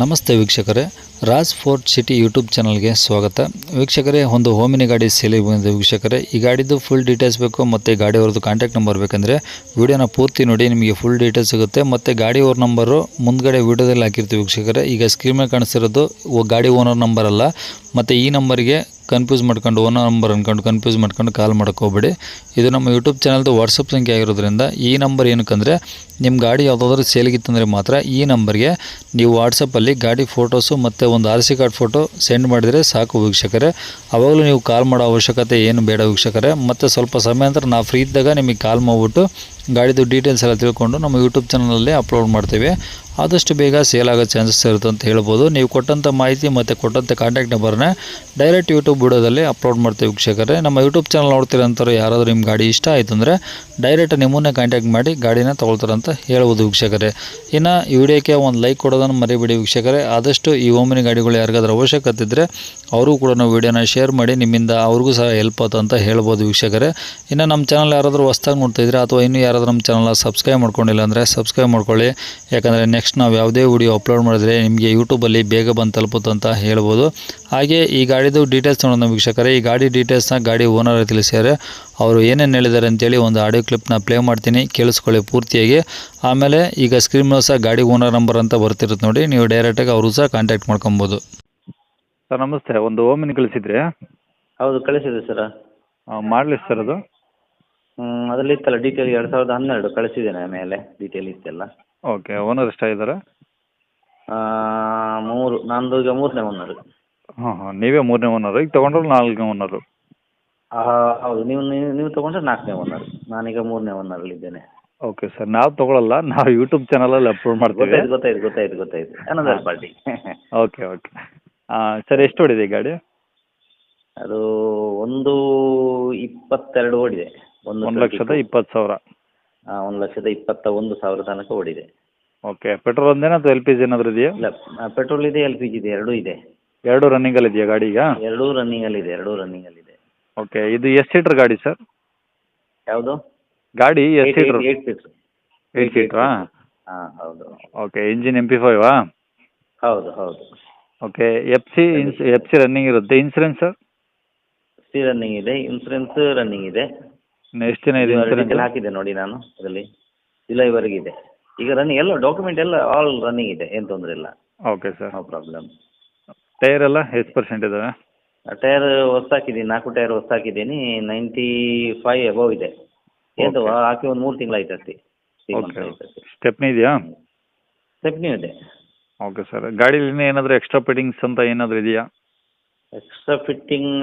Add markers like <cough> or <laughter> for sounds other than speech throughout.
ನಮಸ್ತೆ ವೀಕ್ಷಕರೇ, Raj fort city YouTube ಚಾನಲ್ಗೆ ಸ್ವಾಗತ. ವೀಕ್ಷಕರೇ, ಒಂದು ಹೋಮಿನಿ ಗಾಡಿ ಸೇಲಿಗೆ ಬಂದಿದೆ ವೀಕ್ಷಕರೇ. ಈ ಗಾಡಿದು ಫುಲ್ ಡೀಟೇಲ್ಸ್ ಬೇಕು ಮತ್ತು ಗಾಡಿಯವ್ರದ್ದು ಕಾಂಟ್ಯಾಕ್ಟ್ ನಂಬರ್ ಬೇಕಂದರೆ ವೀಡಿಯೋನ ಪೂರ್ತಿ ನೋಡಿ ನಿಮಗೆ ಫುಲ್ ಡೀಟೇಲ್ಸ್ ಸಿಗುತ್ತೆ. ಮತ್ತು ಓರ್ ನಂಬರು ಮುಂದ್ಗಡೆ ವಿಡಿಯೋದಲ್ಲಿ ಹಾಕಿರ್ತೀವಿ ವೀಕ್ಷಕರೇ. ಈಗ ಸ್ಕ್ರೀನ್ ಮೇಲೆ ಕಾಣಿಸ್ತಿರೋದು ಗಾಡಿ ಓನರ್ ನಂಬರ್ ಅಲ್ಲ. ಮತ್ತು ಈ ನಂಬರ್ಗೆ ಕನ್ಫ್ಯೂಸ್ ಮಾಡ್ಕೊಂಡು ಓನರ್ ನಂಬರ್ ಅಂದ್ಕೊಂಡು ಕನ್ಫ್ಯೂಸ್ ಮಾಡ್ಕೊಂಡು ಕಾಲ್ ಮಾಡ್ಕೋಬೇಡಿ ಇದು ನಮ್ಮ ಯೂಟ್ಯೂಬ್ ಚಾನಲ್ದು ವಾಟ್ಸಪ್ ಸಂಖ್ಯೆ ಆಗಿರೋದ್ರಿಂದ ಈ ನಂಬರ್ ಏನಕ್ಕಂದರೆ ನಿಮ್ಮ ಗಾಡಿ ಯಾವುದಾದ್ರೂ ಸೇಲಿಗಿತ್ತಂದರೆ ಮಾತ್ರ ಈ ನಂಬರ್ಗೆ ನೀವು ವಾಟ್ಸಪ್ಪಲ್ಲಿ ಗಾಡಿ ಫೋಟೋಸು ಮತ್ತು ಒಂದು R C card photo send ಮಾಡಿದರೆ ಸಾಕು ವೀಕ್ಷಕರೇ. ಅವಾಗಲೂ ನೀವು ಕಾಲ್ ಮಾಡೋ ಅವಶ್ಯಕತೆ ಏನು ಬೇಡ ವೀಕ್ಷಕರೇ. ಮತ್ತು ಸ್ವಲ್ಪ ಸಮಯ ನಂತರ ಫ್ರೀ ಇದ್ದಾಗ ನಿಮಗೆ ಕಾಲ್ ಮಾಡಿಬಿಟ್ಟು ಗಾಡಿದು ಡೀಟೇಲ್ಸ್ ಎಲ್ಲ ತಿಳ್ಕೊಂಡು ನಮ್ಮ ಯೂಟ್ಯೂಬ್ ಚಾನಲಲ್ಲಿ ಅಪ್ಲೋಡ್ ಮಾಡ್ತೀವಿ. ಆದಷ್ಟು ಬೇಗ ಸೇಲ್ ಆಗೋ ಚಾನ್ಸಸ್ ಇರುತ್ತೆ ಅಂತ ಹೇಳ್ಬೋದು. ನೀವು ಕೊಟ್ಟಂಥ ಮಾಹಿತಿ ಮತ್ತು ಕೊಟ್ಟಂಥ ಕಾಂಟ್ಯಾಕ್ಟ್ ನಂಬರ್ನ ಡೈರೆಕ್ಟ್ ಯೂಟ್ಯೂಬ್ ವಿಡಿಯೋದಲ್ಲಿ ಅಪ್ಲೋಡ್ ಮಾಡ್ತೀವಿ ವೀಕ್ಷಕರೇ. ನಮ್ಮ ಯೂಟ್ಯೂಬ್ ಚಾನಲ್ ನೋಡ್ತಿರೋಂಥವ್ರು ಯಾರಾದರೂ ನಿಮ್ಮ ಗಾಡಿ ಇಷ್ಟ ಆಯಿತು ಅಂದರೆ ಡೈರೆಕ್ಟ್ ನಿಮ್ಮನ್ನೇ ಕಾಂಟ್ಯಾಕ್ಟ್ ಮಾಡಿ ಗಾಡಿನ ತೊಗೊಳ್ತಾರಂತ ಹೇಳ್ಬೋದು ವೀಕ್ಷಕರೇ. ಇನ್ನು ಈ ವಿಡಿಯೋಕ್ಕೆ ಒಂದು ಲೈಕ್ ಕೊಡೋದನ್ನು ಮರಿಬೇಡಿ ವೀಕ್ಷಕರೇ. ಆದಷ್ಟು ಈ ಓಮಿನಿ ಗಾಡಿಗಳು ಯಾರಿಗಾದ್ರೂ ಅವಶ್ಯಕತೆ ಇದ್ದರೆ ಅವರು ಕೂಡ ನಾವು ವಿಡಿಯೋನ ಶೇರ್ ಮಾಡಿ ನಿಮ್ಮಿಂದ ಅವ್ರಿಗೂ ಸಹ ಹೆಲ್ಪ್ ಆಯ್ತು ಅಂತ ಹೇಳ್ಬೋದು ವೀಕ್ಷಕರೇ. ಇನ್ನು ನಮ್ಮ ಚಾನಲ್ ಯಾರಾದರೂ ಹೊಸ್ದಾಗಿ ನೋಡ್ತಾಯಿದ್ರೆ ಅಥವಾ ಇನ್ನೂ ಯಾರಾದರೂ ನಮ್ಮ ಚಾನಲ್ನ ಸಬ್ಸ್ಕ್ರೈಬ್ ಮಾಡ್ಕೊಂಡಿಲ್ಲ ಅಂದರೆ ಸಬ್ಸ್ಕ್ರೈಬ್ ಮಾಡ್ಕೊಳ್ಳಿ. ಯಾಕಂದರೆ ನೆಕ್ಸ್ಟ್ ನಾವು ಯಾವುದೇ ವಿಡಿಯೋ ಅಪ್ಲೋಡ್ ಮಾಡಿದ್ರೆ ನಿಮಗೆ ಯೂಟ್ಯೂಬಲ್ಲಿ ಬೇಗ ಬಂದು ತಲುಪುತ್ತೆ ಅಂತ ಹೇಳ್ಬೋದು. ಹಾಗೆ ಈ ಗಾಡಿದು ಡೀಟೇಲ್ಸ್ ನೋಡೋಣ ವೀಕ್ಷಕರೇ. ಈ ಗಾಡಿ ಡೀಟೇಲ್ಸ್ನ ಗಾಡಿ ಓನರ್ ತಿಳಿಸ್ಯಾರೆ. ಅವರು ಏನೇನು ಹೇಳಿದ್ದಾರೆ ಅಂತೇಳಿ ಒಂದು ಆಡಿಯೋ ಕ್ಲಿಪ್ನ ಪ್ಲೇ ಮಾಡ್ತೀನಿ. ಕೇಳಿಸ್ಕೊಳ್ಳಿ ಪೂರ್ತಿಯಾಗಿ. ಆಮೇಲೆ ಈಗ ಸ್ಕ್ರೀನ್ ಮೇಲೆ ಸಹ ಗಾಡಿ ಓನರ್ ನಂಬರ್ ಅಂತ ಬರ್ತಿರುತ್ತೆ ನೋಡಿ. ನೀವು ಡೈರೆಕ್ಟಾಗಿ ಅವರು ಸಹ ಕಾಂಟ್ಯಾಕ್ಟ್ ಮಾಡ್ಕೊಬೋದು. ಸರ್ ನಮಸ್ತೆ. ಒಂದು ಓಮಿನ ಕಳಿಸಿದ್ರಿ? ಹೌದು ಕಳಿಸಿದೆ ಸರ್. ಮಾಡಲಿ ಸರ್ ಅದು. ಅದರಲ್ಲಿ ಇತ್ತಲ್ಲ ಡೀಟೇಲ್ ಎರಡು ಸಾವಿರದ ಹನ್ನೆರಡು ಕಳಿಸಿದ್ದೇನೆ ಮೇಲೆ ಡೀಟೇಲ್ ಇತ್ತೆಲ್ಲ. ಓಕೆ ಓನರ್ ಎಷ್ಟಾಗಿದ್ದಾರೆ ಆ, ಮೂರು ನಂದು ಈಗ ಮೂರನೇ ಓನರ್ ಹಾಂ ಹಾಂ ನೀವೇ ಮೂರನೇ ಓನರು ಈಗ ತೊಗೊಂಡ್ರೆ ನಾಲ್ಕನೇ ಓನರು ಹೌದು ನೀವು ನೀವು ನೀವು ತೊಗೊಂಡ್ರೆ ನಾಲ್ಕನೇ ಓನರ್ ನಾನೀಗ ಮೂರನೇ ಓನರಲ್ಲಿದ್ದೇನೆ ಓಕೆ ಸರ್ ನಾವು ತಗೊಳ್ಳಲ್ಲ ನಾವು ಯೂಟ್ಯೂಬ್ ಚಾನಲಲ್ಲಿ ಅಪ್ಲೋಡ್ ಮಾಡ್ತೀವಿ. ಗೊತ್ತಾಯ್ತು ಗೊತ್ತಾಯ್ತು ಗೊತ್ತಾಯ್ತು ಗೊತ್ತಾಯ್ತು. Another party okay okay sir ಎಷ್ಟು ಹೊಡಿದೆ ಈ ಗಾಡಿ? ಅದು ಒಂದು ಇಪ್ಪತ್ತೆರಡು ಓಡಿದೆ. ಒಂದು ಲಕ್ಷದ ಇಪ್ಪತ್ತು ಸಾವಿರ? ಹಾಂ ಒಂದು ಲಕ್ಷದ ಇಪ್ಪತ್ತ ಒಂದು ಸಾವಿರ ತನಕ ಓಡಿದೆ. ಓಕೆ ಪೆಟ್ರೋಲ್ ಒಂದೇನಾ ಅಥವಾ ಎಲ್ ಪಿ ಜಿ ಏನಾದರೂ ಇದೆಯಾ? ಇಲ್ಲ ಪೆಟ್ರೋಲ್ ಇದೆ ಎಲ್ ಪಿ ಜಿ ಇದೆ ಎರಡೂ ಇದೆ. ಎರಡು ರನ್ನಿಂಗಲ್ಲಿ ಇದೆಯಾ ಗಾಡಿ ಈಗ ಎರಡೂ ರನ್ನಿಂಗಲ್ಲಿದೆ ಎರಡೂ ರನ್ನಿಂಗಲ್ಲಿದೆ ಓಕೆ ಇದು ಎಷ್ಟು ಸೀಟ್ರ್ ಗಾಡಿ ಸರ್? ಯಾವುದು? ಗಾಡಿ ಎಷ್ಟು ಸೀಟ್ರ್ ಏಟ್ ಸೀಟ್ರ್. ಏಯ್ಟ್ ಸೀಟ್ರಾ? ಹಾಂ ಹೌದು. ಓಕೆ ಇಂಜಿನ್ ಎಂ ಪಿ ಫೈವಾ ಹೌದು ಹೌದು. ಓಕೆ ಎಫ್ ಸಿ ಇನ್ಸ್ ಎಫ್ ಸಿ ರನ್ನಿಂಗ್ ಇರುತ್ತೆ. Insurance sir? ಸಿ ರನ್ನಿಂಗ್ ಇದೆ ಇನ್ಸೂರೆನ್ಸ್ ರನ್ನಿಂಗ್ ಇದೆ. ಎಷ್ಟು ದಿನ ಇದೆ ಇನ್ಸೂರೆನ್ಸ್ ಹಾಕಿದೆ ನೋಡಿ ನಾನು ಅದರಲ್ಲಿ. ಜುಲೈವರೆಗೆ ಇದೆ. ಈಗ ರನ್ನಿಂಗ್ ಎಲ್ಲ ಡಾಕ್ಯುಮೆಂಟ್ ಎಲ್ಲ ಆಲ್ ರನ್ನಿಂಗ್ ಇದೆ ಏನು ತೊಂದರೆ ಇಲ್ಲ. Okay sir no problem tyre ಎಲ್ಲ ಎಷ್ಟು ಪರ್ಸೆಂಟ್ ಇದಾವೆ? ಟೈರ್ ಹೊಸ್ತಾಕಿದ್ದೀನಿ ನಾಲ್ಕು ಟೈರ್ ಹೊಸ್ತಾಕಿದ್ದೀನಿ ನೈಂಟಿ ಫೈವ್ ಅಬವ್ ಇದೆ ಏನು. ಹಾಕಿ ಒಂದು ಮೂರು ತಿಂಗಳು ಆಯ್ತು ಅಷ್ಟೇ ಸ್ಟೆಪ್ನಿ ಇದೆಯಾ? ಸ್ಟೆಪ್ನಿ ಇದೆ. ಓಕೆ ಸರ್ ಗಾಡೀಲಿ ಏನಾದರೂ ಎಕ್ಸ್ಟ್ರಾ ಫಿಟ್ಟಿಂಗ್ಸ್ ಅಂತ ಏನಾದರೂ ಇದೆಯಾ? ಎಕ್ಸ್ಟ್ರಾ ಫಿಟ್ಟಿಂಗ್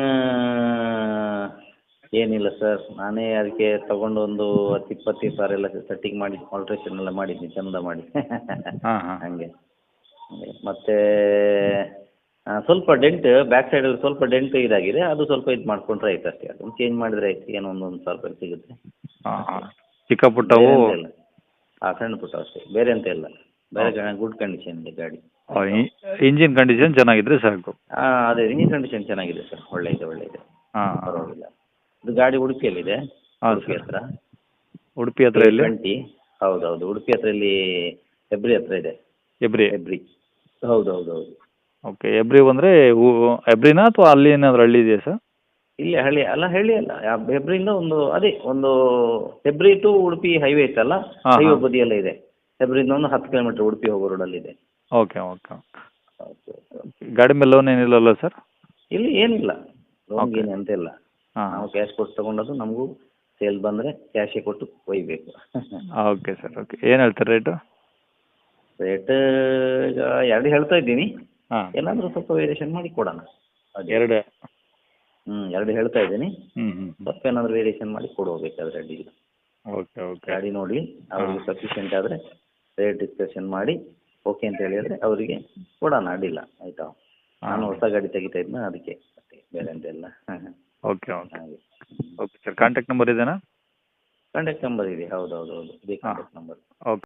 ಏನಿಲ್ಲ ಸರ್ ನಾನೇ ಅದಕ್ಕೆ ತಗೊಂಡು ಒಂದು ಹತ್ತು ಇಪ್ಪತ್ತು ಸಾವಿರ ಎಲ್ಲ ಸೆಟ್ಟಿಂಗ್ ಮಾಡಿ ಆಲ್ಟ್ರೇಷನ್ ಎಲ್ಲ ಮಾಡಿದ್ದೀನಿ ಚಂದ ಮಾಡಿ. ಹಾಂ ಹಾಂ. <laughs> ಹಂಗೆ. ಮತ್ತೆ ಸ್ವಲ್ಪ ಡೆಂಟ್ ಬ್ಯಾಕ್ ಸೈಡಲ್ಲಿ ಸ್ವಲ್ಪ ಡೆಂಟ್ ಇದಾಗಿದೆ. ಅದು ಸ್ವಲ್ಪ ಇದು ಮಾಡ್ಕೊಂಡ್ರೆ ಆಯ್ತು ಅಷ್ಟೇ. ಅದು ಚೇಂಜ್ ಮಾಡಿದ್ರೆ ಆಯ್ತು. ಏನೋ ಒಂದೊಂದು ಸಾವಿರ ರೂಪಾಯಿ ಸಿಗುತ್ತೆ. ಹಾಂ ಹಾಂ. ಚಿಕ್ಕ ಪುಟ್ಟವು ಬೇರೆ ಹಾಂ ಸಣ್ಣ ಪುಟ್ಟ ಅಷ್ಟೇ. ಬೇರೆ ಎಂತ ಇಲ್ಲ. ಬೇರೆ ಗುಡ್ ಕಂಡೀಷನ್ ಇದೆ ಗಾಡಿ. ಇಂಜಿನ್ ಕಂಡೀಷನ್ ಚೆನ್ನಾಗಿದ್ರೆ ಸಾಕು. ಹಾಂ ಅದೇ ಇಂಜಿನ್ ಕಂಡೀಷನ್ ಚೆನ್ನಾಗಿದೆ ಸರ್ ಒಳ್ಳೆ ಇದೆ ಒಳ್ಳೆ ಇದೆ. ಹಾಂ. ಪರವಾಗಿಲ್ಲ. ಇದು ಗಾಡಿ ಉಡುಪಿಯಲ್ಲಿದೆ ಹಾಂ ಉಡುಪಿ ಹತ್ರ. ಉಡುಪಿ ಹತ್ರ ಟ್ವೆಂಟಿ ಹೌದು ಹೌದು ಉಡುಪಿ ಹತ್ರ ಇಲ್ಲಿ ಹೆಬ್ರಿ ಹತ್ರ ಇದೆ. ಎಬ್ರಿ ಹೆಬ್ರಿ ಹೌದು ಹೌದು ಹೌದು ಓಕೆ ಎಬ್ರಿ ಬಂದರೆ ಎಬ್ರಿನಾ ಅಥವಾ ಅಲ್ಲಿ ಏನಾದರೂ ಹಳ್ಳಿ ಇದೆಯಾ ಸರ್? ಇಲ್ಲಿ ಹಳ್ಳಿ ಅಲ್ಲ ಹಳ್ಳಿ ಅಲ್ಲ. ಯಾ- ಹೆಬ್ರಿಯಿಂದ ಒಂದು ಅದೇ ಒಂದು ಹೆಬ್ರಿ ಟು ಉಡುಪಿ ಹೈವೇ ಇತ್ತಲ್ಲ ಹಾಂ, ಹೈವೇ ಹಾಂ. ಬದಿಯಲ್ಲ ಇದೆ. ಹೆಬ್ರಿಯಿಂದ ಒಂದು ಹತ್ತು ಕಿಲೋಮೀಟರ್ ಉಡುಪಿ ಹೋಗೋ ರೋಡಲ್ಲಿ ಇದೆ. ಓಕೆ ಓಕೆ ಗಾಡಿ ಮೇಲೆ ಲೋನ್ ಏನಿಲ್ಲಲ್ಲ ಸರ್? ಇಲ್ಲಿ ಏನಿಲ್ಲ. Loan Okay. ಅಂತ ಇಲ್ಲ ಹಾಂ ನಾವು ಕ್ಯಾಶ್ ಕೊಟ್ಟು ತಗೊಂಡದ್ದು ನಮಗೂ ಸೇಲ್ ಬಂದ್ರೆ ಕ್ಯಾಶೇ ಕೊಟ್ಟು ಒಯ್ಬೇಕು ಓಕೆ ಸರ್ ಓಕೆ ಏನು ಹೇಳ್ತಾರೆ ರೇಟ್ ರೇಟ್ ಈಗ ಎರಡು ಹೇಳ್ತಾ ಇದ್ದೀನಿ. ಹಾಂ. ಏನಾದರೂ ಸ್ವಲ್ಪ ವೇರಿಯೇಷನ್ ಮಾಡಿ ಕೊಡೋಣ. ಅದೇ. ಎರಡು. ಹ್ಞೂ ಎರಡು ಹೇಳ್ತಾ ಇದ್ದೀನಿ. ಹ್ಞೂ ಹ್ಞೂ ಸ್ವಲ್ಪ ಏನಾದರೂ ವೇರಿಯೇಷನ್ ಮಾಡಿ ಕೊಡುವ ಬೇಕಾದ್ರೆ ಅಡ್ಡಿಲ್ಲ ಓಕೆ ಓಕೆ ಗಾಡಿ ನೋಡಿ ಅವರಿಗೆ ಸಫಿಷಿಯೆಂಟ್ ಆದ್ರೆ ರೇಟ್ ಡಿಸ್ಕಷನ್ ಮಾಡಿ ಓಕೆ ಅಂತ ಹೇಳಿದರೆ ಅವರಿಗೆ ಕೊಡೋಣ ಅಡ್ಡಿಲ್ಲ ಆಯ್ತಾ? ನಾನು ಹೊಸ ಗಾಡಿ ತೆಗಿತಾ ಇದ್ನ ಅದಕ್ಕೆ ಅಷ್ಟೇ ಬೇರೆ ಅಂತ ಇಲ್ಲ ಓಕೆ ಓಕೆ ಹಾಗೆ. ಓಕೆ ಸರ್ ಕಾಂಟ್ಯಾಕ್ಟ್ ನಂಬರ್ ಇದೆನಾ ಕಾಂಟ್ಯಾಕ್ಟ್ ನಂಬರ್ ಇದೆ. ಹೌದು ಹೌದು ಹೌದು ಇದೇ ಕಾಂಟ್ಯಾಕ್ಟ್ ನಂಬರ್ ಓಕೆ